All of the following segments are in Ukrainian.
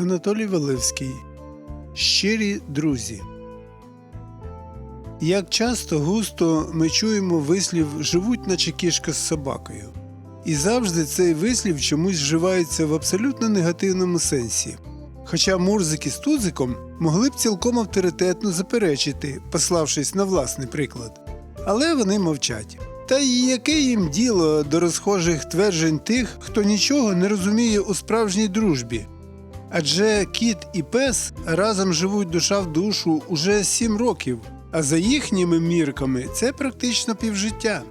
Анатолій Валивський. Щирі друзі. Як часто густо ми чуємо вислів живуть наче кішка з собакою. І завжди цей вислів чомусь вживається в абсолютно негативному сенсі. Хоча Мурзик із Тузиком могли б цілком авторитетно заперечити, пославшись на власний приклад. Але вони мовчать. Та й яке їм діло до розхожих тверджень тих, хто нічого не розуміє у справжній дружбі. Адже кіт і пес разом живуть душа в душу уже сім років, а за їхніми мірками це практично півжиття.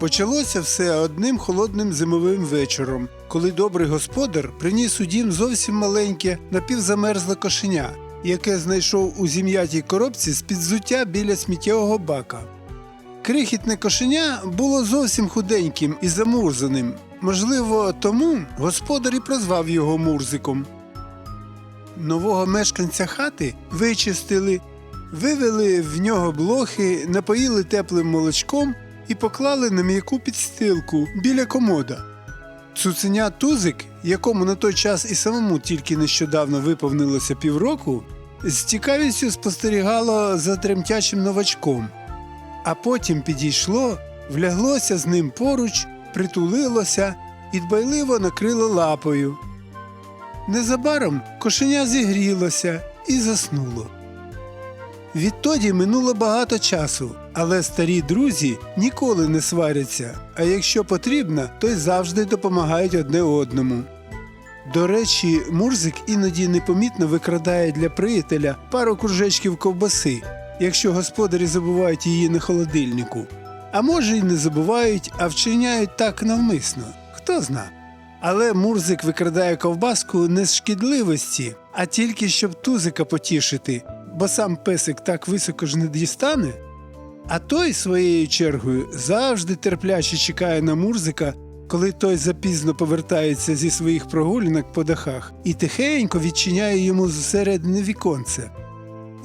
Почалося все одним холодним зимовим вечором, коли добрий господар приніс у дім зовсім маленьке напівзамерзле кошеня, яке знайшов у зім'ятій коробці з під взуття біля сміттєвого бака. Крихітне кошеня було зовсім худеньким і замурзаним. Можливо, тому господар і прозвав його Мурзиком. Нового мешканця хати вичистили, вивели в нього блохи, напоїли теплим молочком і поклали на м'яку підстилку біля комода. Цуценя Тузик, якому на той час і самому тільки нещодавно виповнилося півроку, з цікавістю спостерігало за тремтячим новачком а потім підійшло, вляглося з ним поруч, притулилося і дбайливо накрило лапою. Незабаром кошеня зігрілося і заснуло. Відтоді минуло багато часу, але старі друзі ніколи не сваряться, а якщо потрібно, то й завжди допомагають одне одному. До речі, Мурзик іноді непомітно викрадає для приятеля пару кружечків ковбаси, якщо господарі забувають її на холодильнику. А може й не забувають, а вчиняють так навмисно. Хто зна. Але Мурзик викрадає ковбаску не з шкідливості, а тільки щоб тузика потішити, бо сам песик так високо ж не дістане. А той, своєю чергою, завжди терпляче чекає на Мурзика, коли той запізно повертається зі своїх прогулянок по дахах і тихенько відчиняє йому зсередини віконце.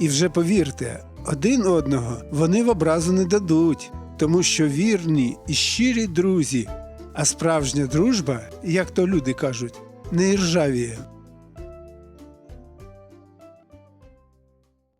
І вже повірте, один одного вони в образу не дадуть, тому що вірні і щирі друзі, а справжня дружба, як то люди кажуть, не іржавіє.